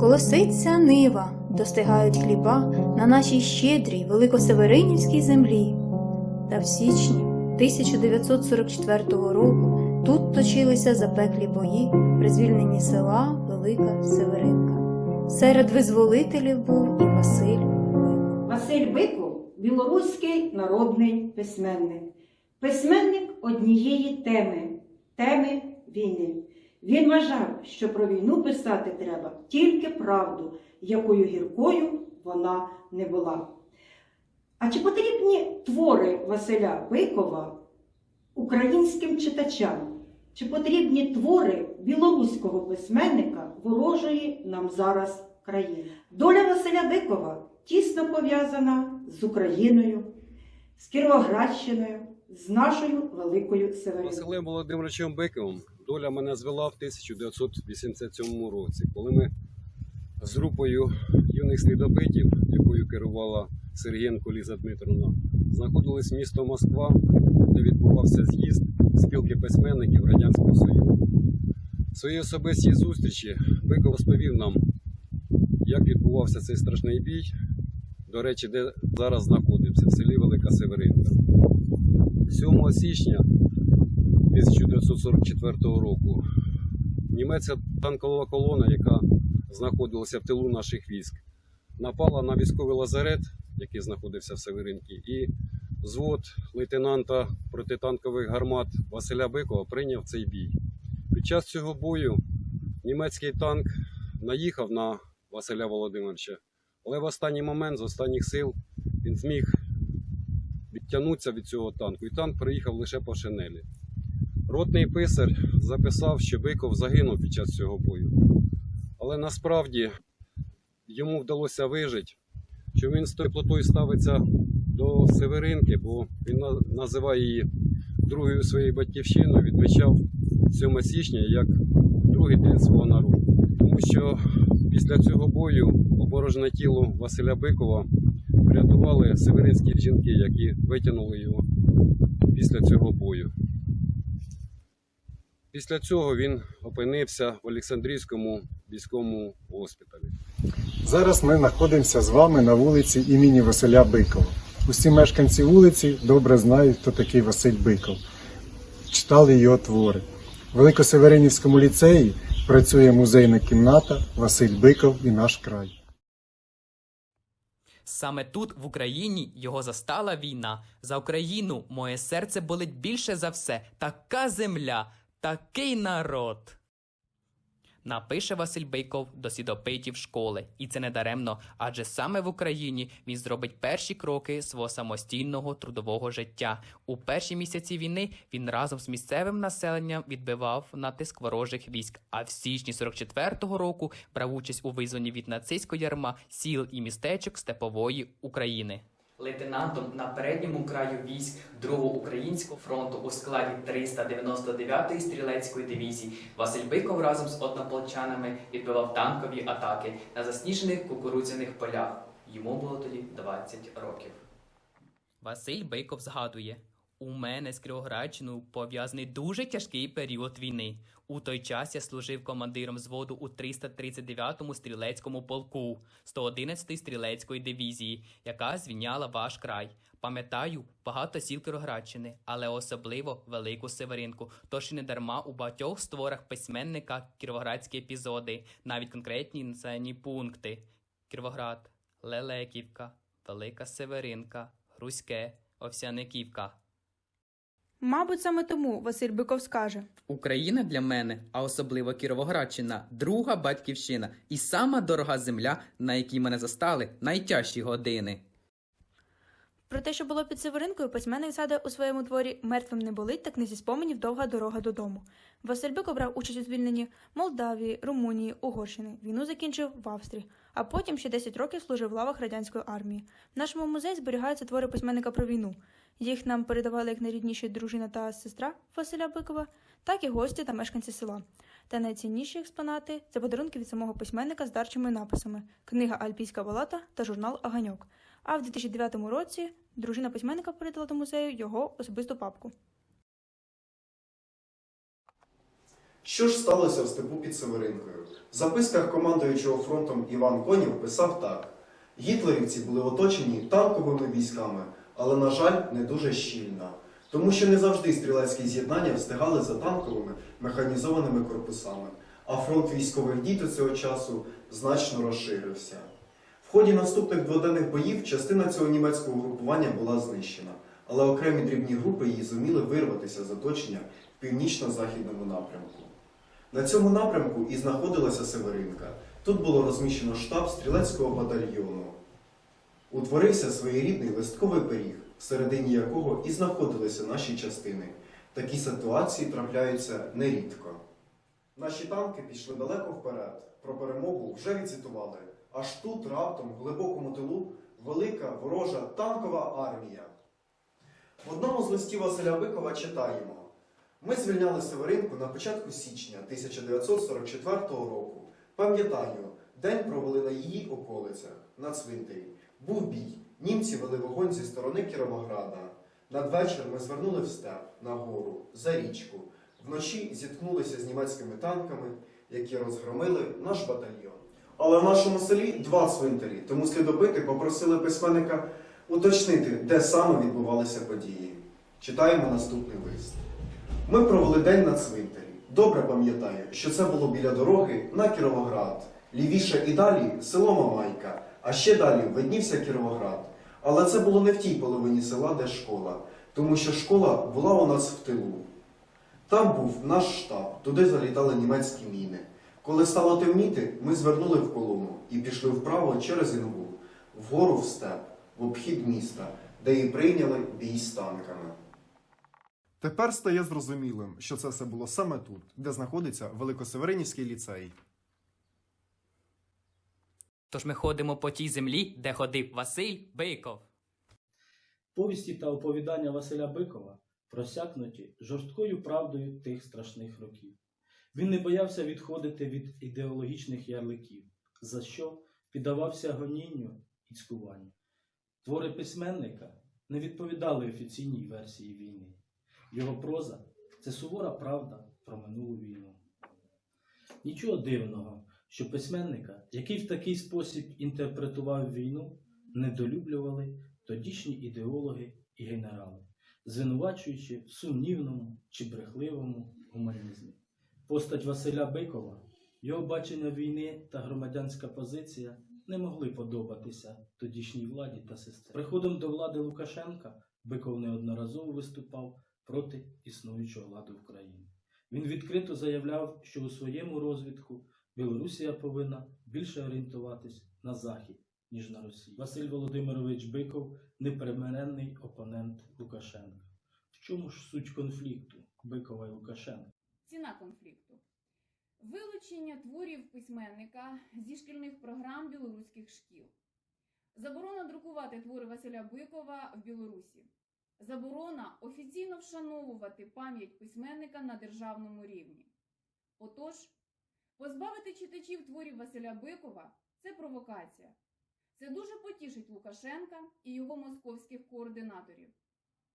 Колоситься нива, достигають хліба на нашій щедрій великосеверинівській землі. Та в січні 1944 року тут точилися запеклі бої при звільненні села Велика Северинка. Серед визволителів був і Василь Бойко. Василь Биков білоруський народний письменник. Письменник однієї теми теми війни. Він вважав, що про війну писати треба тільки правду, якою гіркою вона не була. А чи потрібні твори Василя Бикова українським читачам? Чи потрібні твори білоруського письменника ворожої нам зараз країни? Доля Василя Бикова тісно пов'язана з Україною, з Кіровоградщиною, з нашою великою Севериною. Василем Володимировичем Биковим доля мене звела в 1987 році, коли ми з групою юних слідопитів, якою керувала Сергієнко Ліза Дмитровна, знаходились в місто Москва, де відбувався з'їзд спілки письменників Радянського Союзу. В своїй особистій зустрічі Биков розповів нам, як відбувався цей страшний бій, до речі, де зараз знаходимося, в селі Велика Северинка. 7 січня 1944 року німецька танкова колона, яка знаходилася в тилу наших військ, напала на військовий лазарет, який знаходився в Северинці, і взвод лейтенанта протитанкових гармат Василя Бикова прийняв цей бій. Під час цього бою німецький танк наїхав на Василя Володимировича, але в останній момент з останніх сил він зміг відтягнутися від цього танку, і танк приїхав лише по шинелі. Ротний писар записав, що Биков загинув під час цього бою. Але насправді йому вдалося вижити, що він з теплотою ставиться до Северинки, бо він називає її другою своєю батьківщиною, відмічав 7 січня як другий день свого народу. Тому що після цього бою оборожне тіло Василя Бикова врятували северинські жінки, які витягнули його після цього бою. Після цього він опинився в Олександрійському військовому госпіталі. Зараз ми знаходимося з вами на вулиці імені Василя Бикова. Усі мешканці вулиці добре знають, хто такий Василь Биков. Читали його твори. В Великосеверинівському ліцеї працює музейна кімната Василь Биков і наш край. Саме тут, в Україні, його застала війна. За Україну моє серце болить більше за все. Така земля, такий народ. Напише Василь Бейков до слідопитів школи, і це не даремно, адже саме в Україні він зробить перші кроки свого самостійного трудового життя. У перші місяці війни він разом з місцевим населенням відбивав натиск ворожих військ. А в січні 44-го року брав участь у визволенні від нацистської ярма сіл і містечок Степової України. Лейтенантом на передньому краю військ Другого українського фронту у складі 399-ї стрілецької дивізії Василь Биков разом з однополчанами відбивав танкові атаки на засніжених кукурудзяних полях. Йому було тоді 20 років. Василь Биков згадує: у мене з Кривоградщиною пов'язаний дуже тяжкий період війни. У той час я служив командиром взводу у 339-му стрілецькому полку 111-ї стрілецької дивізії, яка звільняла ваш край. Пам'ятаю багато сіл Кіроградщини, але особливо велику Северинку. Тож і не дарма у багатьох створах письменника кіровоградські епізоди, навіть конкретні населені пункти: Кіровоград, Лелеківка, Велика Северинка, Грузьке, Овсяниківка. Мабуть, саме тому Василь Биков скаже: Україна для мене, а особливо Кіровоградщина, друга батьківщина і сама дорога земля, на якій мене застали найтяжчі години. про те, що було під Северинкою, письменник згадує у своєму творі Мертвим не болить та книзі споменів Довга дорога додому. Василь Биков брав участь у звільненні Молдавії, Румунії, Угорщини. Війну закінчив в Австрії, а потім ще 10 років служив в лавах радянської армії. В нашому музеї зберігаються твори письменника про війну. Їх нам передавали як найрідніші дружина та сестра Василя Бикова, так і гості та мешканці села. Та найцінніші експонати це подарунки від самого письменника з дарчими написами, книга Альпійська балата та журнал Аганьок. А в 2009 році дружина письменника передала до музею його особисту папку. Що ж сталося в степу під Северинкою? В записках командуючого фронтом Іван Конів писав так: гітлерівці були оточені танковими військами, але, на жаль, не дуже щільно, тому що не завжди стрілецькі з'єднання встигали за танковими механізованими корпусами, а фронт військових дій до цього часу значно розширився. В ході наступних дводенних боїв частина цього німецького групування була знищена, але окремі дрібні групи її зуміли вирватися з оточення в північно-західному напрямку. На цьому напрямку і знаходилася Северинка. Тут було розміщено штаб стрілецького батальйону. Утворився своєрідний листковий пиріг, всередині якого і знаходилися наші частини. Такі ситуації трапляються нерідко. Наші танки пішли далеко вперед. Про перемогу вже відзвітували. Аж тут раптом, в глибокому тилу, велика ворожа танкова армія. В одному з листів Василя Бикова читаємо. Ми звільняли Северинку на початку січня 1944 року. Пам'ятаю, день провели на її околицях, на цвинтарі. Був бій. Німці вели вогонь зі сторони Кіровограда. Надвечір ми звернули в степ, на гору, за річку. Вночі зіткнулися з німецькими танками, які розгромили наш батальйон. Але в нашому селі два цвинтарі, тому слідопити попросили письменника уточнити, де саме відбувалися події. Читаємо наступний лист. Ми провели день на цвинтарі. Добре пам'ятаю, що це було біля дороги на Кіровоград. Лівіше і далі село Мамайка, а ще далі виднівся Кіровоград. Але це було не в тій половині села, де школа, тому що школа була у нас в тилу. Там був наш штаб, туди залітали німецькі міни. Коли стало темніти, ми звернули в колону і пішли вправо через Інгул, вгору в степ, в обхід міста, де і прийняли бій з танками. Тепер стає зрозумілим, що це все було саме тут, де знаходиться Великосеверинівський ліцей. Тож ми ходимо по тій землі, де ходив Василь Биков. Повісті та оповідання Василя Бикова просякнуті жорсткою правдою тих страшних років. Він не боявся відходити від ідеологічних ярликів, за що піддавався гонінню і цькуванню. Твори письменника не відповідали офіційній версії війни. Його проза це сувора правда про минулу війну. Нічого дивного, що письменника, який в такий спосіб інтерпретував війну, недолюблювали тодішні ідеологи і генерали, звинувачуючи в сумнівному чи брехливому гуманізмі. Постать Василя Бикова, його бачення війни та громадянська позиція не могли подобатися тодішній владі та системі. Приходом до влади Лукашенка Биков неодноразово виступав проти існуючого ладу в країні. Він відкрито заявляв, що у своєму розвитку Білорусія повинна більше орієнтуватись на захід, ніж на Росію. Василь Володимирович Биков непримиренний опонент Лукашенка. В чому ж суть конфлікту Бикова і Лукашенка? Ціна конфлікту. Вилучення творів письменника зі шкільних програм білоруських шкіл. Заборона друкувати твори Василя Бикова в Білорусі. Заборона офіційно вшановувати пам'ять письменника на державному рівні. Отож, позбавити читачів творів Василя Бикова це провокація. Це дуже потішить Лукашенка і його московських координаторів.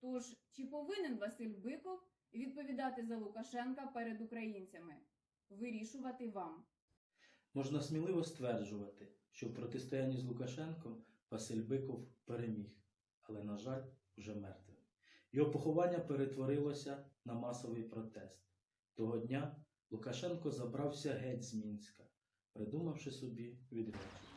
Тож, чи повинен Василь Биков відповідати за Лукашенка перед українцями? Вирішувати вам. Можна сміливо стверджувати, що в протистоянні з Лукашенком Василь Биков переміг, але, на жаль, вже мертвий. Його поховання перетворилося на масовий протест. Того дня Лукашенко забрався геть з Мінська, придумавши собі відрядження.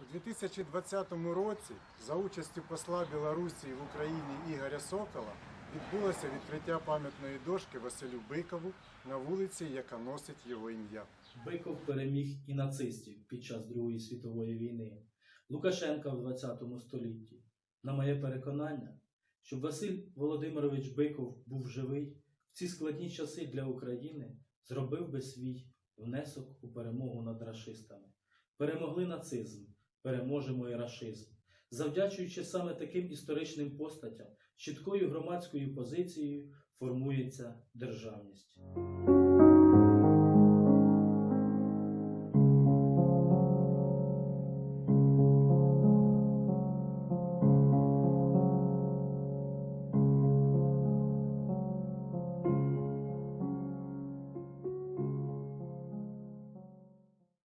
У 2020 році за участю посла Білорусі в Україні Ігоря Сокола відбулося відкриття пам'ятної дошки Василю Бикову на вулиці, яка носить його ім'я. Биков переміг і нацистів під час Другої світової війни, Лукашенка в 20 столітті. На моє переконання, щоб Василь Володимирович Биков був живий в ці складні часи для України, зробив би свій внесок у перемогу над рашистами. Перемогли нацизм, переможемо і рашизм. Завдячуючи саме таким історичним постатям, чіткою громадською позицією формується державність.